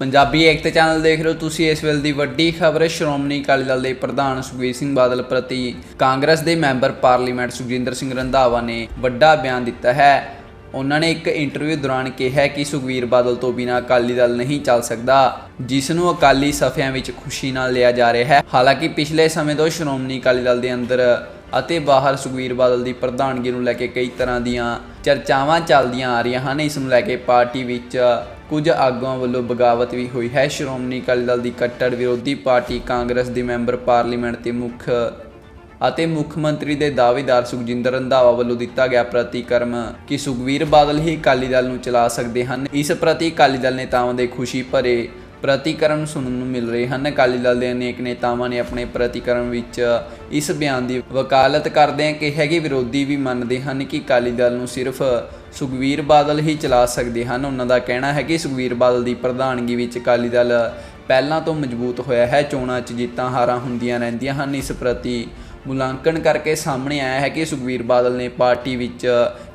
ਪੰਜਾਬੀ ਏਕਤਾ channel ਦੇਖ ਰਹੇ ਹੋ ਤੁਸੀਂ ਇਸ ਵੇਲੇ ਦੀ ਵੱਡੀ ਖਬਰ, ਸ਼੍ਰੋਮਣੀ ਅਕਾਲੀ ਦਲ ਦੇ ਪ੍ਰਧਾਨ ਸੁਖਬੀਰ ਸਿੰਘ ਬਾਦਲ ਪ੍ਰਤੀ ਕਾਂਗਰਸ ਦੇ ਮੈਂਬਰ ਪਾਰਲੀਮੈਂਟ ਸੁਖਜਿੰਦਰ ਸਿੰਘ ਰੰਧਾਵਾ ਨੇ ਵੱਡਾ ਬਿਆਨ ਦਿੱਤਾ ਹੈ। ਉਹਨਾਂ ਨੇ ਇੱਕ ਇੰਟਰਵਿਊ ਦੌਰਾਨ ਕਿਹਾ ਕਿ ਸੁਖਬੀਰ ਬਾਦਲ ਤੋਂ ਬਿਨਾਂ ਅਕਾਲੀ ਦਲ ਨਹੀਂ ਚੱਲ ਸਕਦਾ, ਜਿਸ ਨੂੰ ਅਕਾਲੀ ਸਫ਼ਿਆਂ ਵਿੱਚ ਖੁਸ਼ੀ ਨਾਲ ਲਿਆ ਜਾ ਰਿਹਾ ਹੈ। ਹਾਲਾਂਕਿ ਪਿਛਲੇ ਸਮੇਂ ਤੋਂ ਸ਼੍ਰੋਮਣੀ ਅਕਾਲੀ ਦਲ ਦੇ ਅੰਦਰ ਅਤੇ ਬਾਹਰ ਸੁਖਬੀਰ ਬਾਦਲ ਦੀ ਪ੍ਰਧਾਨਗੀ ਨੂੰ ਲੈ ਕੇ ਕਈ ਤਰ੍ਹਾਂ ਦੀਆਂ ਚਰਚਾਵਾਂ ਚੱਲਦੀਆਂ ਆ ਰਹੀਆਂ ਹਨ। ਇਸ ਨੂੰ ਲੈ ਕੇ ਪਾਰਟੀ ਵਿੱਚ ਕੁਝ ਆਗੂਆਂ ਵੱਲੋਂ ਬਗਾਵਤ ਵੀ ਹੋਈ ਹੈ। ਸ਼੍ਰੋਮਣੀ ਅਕਾਲੀ ਦਲ ਦੀ ਕੱਟੜ ਵਿਰੋਧੀ ਪਾਰਟੀ ਕਾਂਗਰਸ ਦੀ ਮੈਂਬਰ ਪਾਰਲੀਮੈਂਟ ਤੇ ਮੁੱਖ ਅਤੇ ਮੁੱਖ ਮੰਤਰੀ ਦੇ ਦਾਅਵੇਦਾਰ ਸੁਖਜਿੰਦਰ ਰੰਧਾਵਾ ਵੱਲੋਂ ਦਿੱਤਾ ਗਿਆ ਪ੍ਰਤੀਕਰਮ ਕਿ ਸੁਖਬੀਰ ਬਾਦਲ ਹੀ ਅਕਾਲੀ ਦਲ ਨੂੰ ਚਲਾ ਸਕਦੇ ਹਨ। ਇਸ ਪ੍ਰਤੀ ਅਕਾਲੀ ਦਲ ਨੇਤਾਵਾਂ ਦੇ ਖੁਸ਼ੀ ਭਰੇ ਪ੍ਰਤੀਕਰਮ ਸੁਣਨ ਨੂੰ ਮਿਲ ਰਹੇ ਹਨ। ਅਕਾਲੀ ਦਲ ਦੇ ਅਨੇਕ ਨੇਤਾਵਾਂ ਨੇ ਆਪਣੇ ਪ੍ਰਤੀਕਰਮ ਵਿੱਚ ਇਸ ਬਿਆਨ ਦੀ ਵਕਾਲਤ ਕਰਦਿਆਂ ਕਿਹਾ ਕਿ ਵਿਰੋਧੀ ਵੀ ਮੰਨਦੇ ਹਨ ਕਿ ਅਕਾਲੀ ਦਲ ਨੂੰ ਸਿਰਫ ਸੁਖਬੀਰ ਬਾਦਲ ਹੀ ਚਲਾ ਸਕਦੇ ਹਨ। ਉਹਨਾਂ ਦਾ ਕਹਿਣਾ ਹੈ ਕਿ ਸੁਖਬੀਰ ਬਾਦਲ ਦੀ ਪ੍ਰਧਾਨਗੀ ਵਿੱਚ ਅਕਾਲੀ ਦਲ ਪਹਿਲਾਂ ਤੋਂ ਮਜ਼ਬੂਤ ਹੋਇਆ ਹੈ। ਚੋਣਾਂ 'ਚ ਜਿੱਤਾਂ ਹਾਰਾਂ ਹੁੰਦੀਆਂ ਰਹਿੰਦੀਆਂ ਹਨ। ਇਸ ਪ੍ਰਤੀ ਮੁਲਾਂਕਣ ਕਰਕੇ ਸਾਹਮਣੇ ਆਇਆ ਹੈ ਕਿ ਸੁਖਬੀਰ ਬਾਦਲ ਨੇ ਪਾਰਟੀ ਵਿੱਚ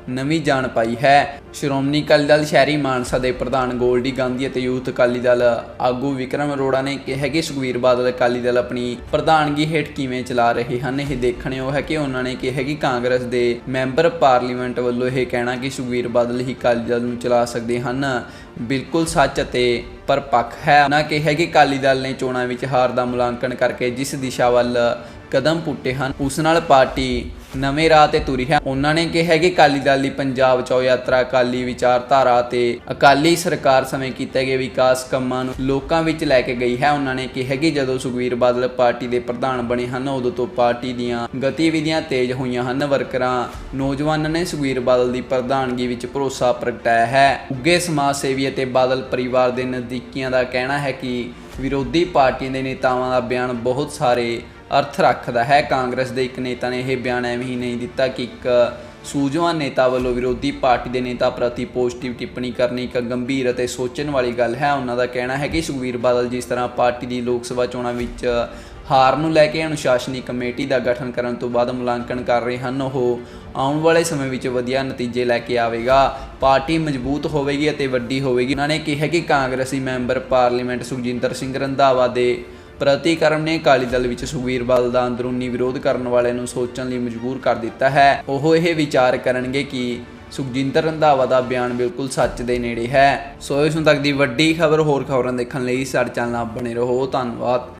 ਨਵੀਂ ਜਾਨ ਪਾਈ ਹੈ। ਸ਼੍ਰੋਮਣੀ ਅਕਾਲੀ ਦਲ ਸ਼ਹਿਰੀ ਮਾਨਸਾ ਦੇ ਪ੍ਰਧਾਨ ਗੋਲਡੀ ਗਾਂਧੀ ਅਤੇ ਯੂਥ ਅਕਾਲੀ ਦਲ ਆਗੂ ਵਿਕਰਮ ਅਰੋੜਾ ਨੇ ਕਿਹਾ ਕਿ ਸੁਖਬੀਰ ਬਾਦਲ ਅਕਾਲੀ ਦਲ ਆਪਣੀ ਪ੍ਰਧਾਨਗੀ ਹੇਠ ਕਿਵੇਂ ਚਲਾ ਰਹੇ ਹਨ, ਇਹ ਦੇਖਣਯੋਗ ਹੈ ਕਿ ਉਹਨਾਂ ਨੇ ਕਿਹਾ ਕਿ ਕਾਂਗਰਸ ਦੇ ਮੈਂਬਰ ਪਾਰਲੀਮੈਂਟ ਵੱਲੋਂ ਇਹ ਕਹਿਣਾ ਕਿ ਸੁਖਬੀਰ ਬਾਦਲ ਹੀ ਅਕਾਲੀ ਦਲ ਨੂੰ ਚਲਾ ਸਕਦੇ ਹਨ, ਬਿਲਕੁਲ ਸੱਚ ਅਤੇ ਪਰਪੱਖ ਹੈ। ਉਹਨਾਂ ਕਿਹਾ ਕਿ ਅਕਾਲੀ ਦਲ ਨੇ ਚੋਣਾਂ ਵਿੱਚ ਹਾਰ ਦਾ ਮੁਲਾਂਕਣ ਕਰਕੇ ਜਿਸ ਦਿਸ਼ਾ ਵੱਲ ਕਦਮ ਪੁੱਟੇ ਹਨ। ਉਸ ਨਾਲ ਪਾਰਟੀ ਨਵੇਂ ਰਾਹ ਤੇ ਤੁਰੀ ਹੈ। ਉਹਨਾਂ ਨੇ ਕਿਹਾ ਕਿ ਅਕਾਲੀ ਦਲ ਦੀ ਪੰਜਾਬ ਚੋਂ ਯਾਤਰਾ, ਅਕਾਲੀ ਵਿਚਾਰਧਾਰਾ ਤੇ ਅਕਾਲੀ ਸਰਕਾਰ ਸਮੇਂ ਕੀਤੇ ਗਏ ਵਿਕਾਸ ਕੰਮਾਂ ਨੂੰ ਲੋਕਾਂ ਵਿੱਚ ਲੈ ਕੇ ਗਈ ਹੈ। ਉਹਨਾਂ ਨੇ ਕਿਹਾ ਕਿ ਜਦੋਂ ਸੁਖਬੀਰ ਬਾਦਲ ਪਾਰਟੀ ਦੇ ਪ੍ਰਧਾਨ ਬਣੇ ਹਨ, ਉਦੋਂ ਤੋਂ ਪਾਰਟੀ ਦੀਆਂ ਗਤੀਵਿਧੀਆਂ ਤੇਜ਼ ਹੋਈਆਂ ਹਨ। ਵਰਕਰਾਂ, ਨੌਜਵਾਨਾਂ ਨੇ ਸੁਖਬੀਰ ਬਾਦਲ ਦੀ ਪ੍ਰਧਾਨਗੀ ਵਿੱਚ ਭਰੋਸਾ ਪ੍ਰਗਟਾਇਆ ਹੈ। ਉੱਗੇ ਸਮਾਜ ਸੇਵੀ ਅਤੇ ਬਾਦਲ ਪਰਿਵਾਰ ਦੇ ਨਜ਼ਦੀਕੀਆਂ ਦਾ ਕਹਿਣਾ ਹੈ ਕਿ ਵਿਰੋਧੀ ਪਾਰਟੀਆਂ ਦੇ ਨੇਤਾਵਾਂ ਦਾ ਬਿਆਨ ਬਹੁਤ ਸਾਰੇ ਅਰਥ ਰੱਖਦਾ ਹੈ। ਕਾਂਗਰਸ ਦੇ ਇੱਕ ਨੇਤਾ ਨੇ ਇਹ ਬਿਆਨ ਐਵੇਂ ਹੀ ਨਹੀਂ ਦਿੱਤਾ ਕਿ ਇੱਕ ਸੂਝਵਾਨ ਨੇਤਾ ਵੱਲੋਂ ਵਿਰੋਧੀ ਪਾਰਟੀ ਦੇ ਨੇਤਾ ਪ੍ਰਤੀ ਪੋਜ਼ਿਟਿਵ ਟਿੱਪਣੀ ਕਰਨੀ ਇੱਕ ਗੰਭੀਰ ਅਤੇ ਸੋਚਣ ਵਾਲੀ ਗੱਲ ਹੈ। ਉਹਨਾਂ ਦਾ ਕਹਿਣਾ ਹੈ ਕਿ ਸੁਖਬੀਰ ਬਾਦਲ ਜਿਸ ਤਰ੍ਹਾਂ ਪਾਰਟੀ ਦੀ ਲੋਕ ਸਭਾ ਚੋਣਾਂ ਵਿੱਚ ਹਾਰ ਨੂੰ ਲੈ ਕੇ ਅਨੁਸ਼ਾਸਨੀ ਕਮੇਟੀ ਦਾ ਗਠਨ ਕਰਨ ਤੋਂ ਬਾਅਦ ਮੁਲਾਂਕਣ ਕਰ ਰਹੇ ਹਨ, ਉਹ ਆਉਣ ਵਾਲੇ ਸਮੇਂ ਵਿੱਚ ਵਧੀਆ ਨਤੀਜੇ ਲੈ ਕੇ ਆਵੇਗਾ। ਪਾਰਟੀ ਮਜ਼ਬੂਤ ਹੋਵੇਗੀ ਅਤੇ ਵੱਡੀ ਹੋਵੇਗੀ। ਉਹਨਾਂ ਨੇ ਕਿਹਾ ਕਿ ਕਾਂਗਰਸੀ ਮੈਂਬਰ ਪਾਰਲੀਮੈਂਟ ਸੁਖਜਿੰਦਰ ਸਿੰਘ ਰੰਧਾਵਾ ਦੇ ਪ੍ਰਤੀਕਰਮ ਨੇ ਅਕਾਲੀ ਦਲ ਵਿੱਚ ਸੁਖਬੀਰ ਬਾਦਲ ਦਾ ਅੰਦਰੂਨੀ ਵਿਰੋਧ ਕਰਨ ਵਾਲਿਆਂ ਨੂੰ ਸੋਚਣ ਲਈ ਮਜਬੂਰ ਕਰ ਦਿੱਤਾ ਹੈ। ਉਹ ਇਹ ਵਿਚਾਰ ਕਰਨਗੇ ਕਿ ਸੁਖਜਿੰਦਰ ਰੰਧਾਵਾ ਦਾ ਬਿਆਨ ਬਿਲਕੁਲ ਸੱਚ ਦੇ ਨੇੜੇ ਹੈ। ਸੋ ਇਸ ਨੂੰ ਤੱਕ ਦੀ ਵੱਡੀ ਖਬਰ ਹੋਰ ਖਬਰਾਂ ਦੇਖਣ ਲਈ ਸਾਡੇ ਚੈਨਲ ਨਾਲ ਬਣੇ ਰਹੋ। ਧੰਨਵਾਦ।